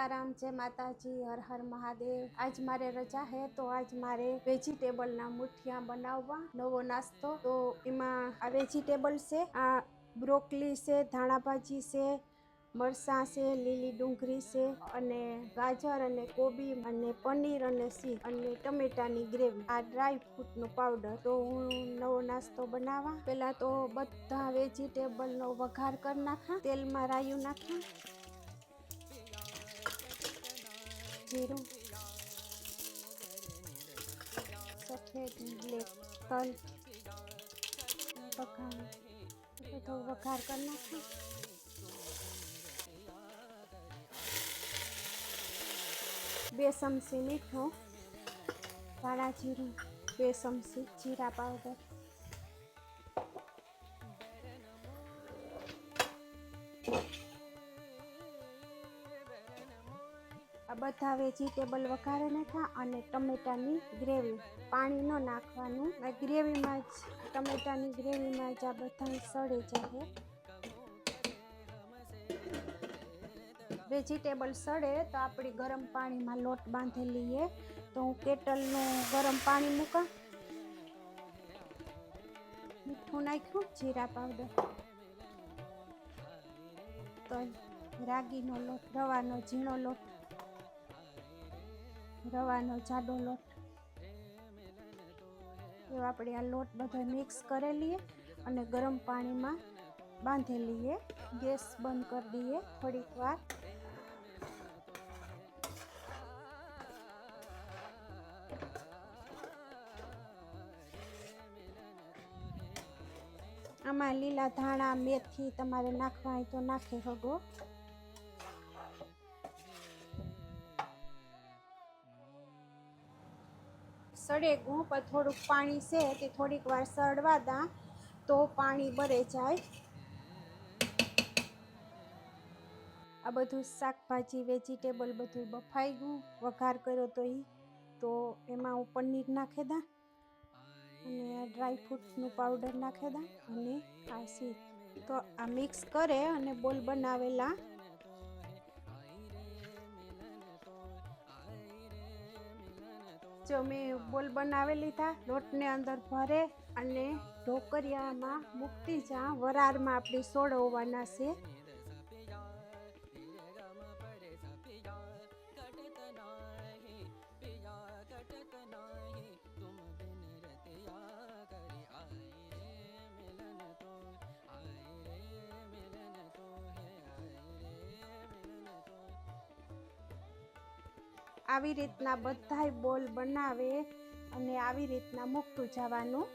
સીતારામ, જય માતાજી, હર હર મહાદેવ. આજ મારે રજા હે, તો આજ મારે વેજીટેબલના મુઠિયા બનાવવા, નવો નાસ્તો. તો એમાં આ વેજીટેબલ છે, આ બ્રોકલી છે ધાણા ભાજી છે, મરસાં છે, લીલી ડુંગળી છે, અને ગાજર અને કોબી અને પનીર અને સી અને ટમેટાની ગ્રેવી. આ ડ્રાય ફ્રૂટનું પાવડર. તો હું નવો નાસ્તો બનાવવા. પહેલાં તો બધા વેજીટેબલનો વઘાર કરી નાખા, તેલમાં રાયું નાખા. જીરું. સફેદ, બ્લેક તલ વઘાર. બધો વઘાર કરી નાખું બે ચમચી મીઠું ધાણા જીરું, બે ચમચી જીરા પાવડર. આ બધા વેજીટેબલ વઘારે નાખ્યા અને ટમેટાની ગ્રેવી. પાણી ન નાખવાનું. આ ગ્રેવીમાં જ, ટમેટાની ગ્રેવીમાં જ આ બધા સડે જાય વેજીટેબલ સડે તો આપણી ગરમ પાણીમાં લોટ બાંધી લઈએ. તો હું કેટલનું ગરમ પાણી મૂકા? મીઠું નાખ્યું? જીરા પાવડર. તો રાગીનો લોટ, રવાનો ઝીણો લોટ રવાનો જાડો લોટ. એવો આપણે આ લોટ બધો મિક્સ કરી લઈએ અને ગરમ પાણીમાં બાંધી લઈએ. ગેસ બંધ કરી દઈએ થોડીક વાર. આમાં લીલા ધાણા, મેથી તમારે નાખવા હોય તો નાખી શકો. સળેગું પણ થોડુંક પાણી છે તે થોડીક વાર સડવા દા, તો પાણી બરે જાય. આ બધું શાકભાજી, વેજીટેબલ બધું બફાઈ ગયું, વઘાર કર્યો તો એ તો એમાં હું પનીર નાખી દા અને ડ્રાય ફ્રૂટ્સનું પાવડર નાખી દા અને આ તો આ મિક્સ કરે અને બોલ બનાવેલા જો મેં બોલ બનાવી લીધા, લોટને અંદર ભરે અને ઢોકરિયામાં મૂકતી જા વરારમાં આપણી સોળવવાના છે. આવી રીતના બધાય બોલ બનાવે અને આવી રીતના મૂકતું જવાનું.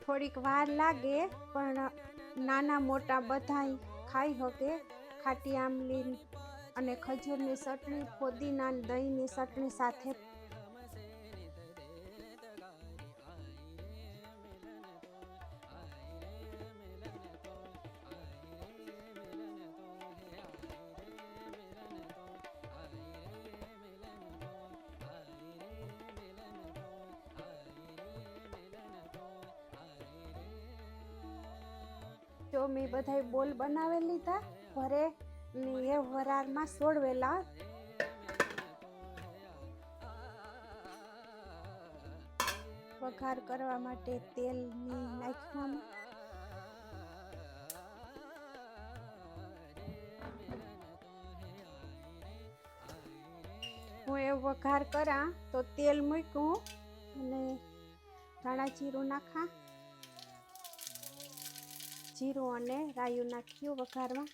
થોડીક વાર લાગે પણ નાના મોટા બધાય ખાઈ શકે ખાટી આમલી અને ખજૂરની ચટણી ફોદીના દહીંની ચટણી સાથે જો મેં બધાય બોલ બનાવી લીધા ઘરે ને એ વરાળમાં સોડવેલા વઘાર કરવા માટે તેલની નાખવાનું. હું એ વઘાર કરા તો તેલ મૂક્યું અને ધાણા જીરું નાખા. જીરું અને રાયું નાખ્યું વઘારમાં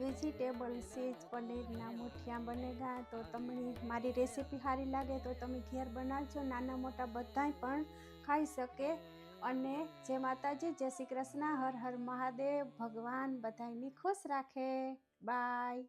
વેજીટેબલ, સેજ, પનીરના મુઠિયા બનેગા. તો તમને મારી રેસીપી સારી લાગે તો તમે ઘેર બનાવજો. નાના મોટા બધાય પણ ખાઈ શકે. અને જે માતાજી, જય શ્રી કૃષ્ણ. હર હર મહાદેવ. ભગવાન બધાયની ખુશ રાખે. બાય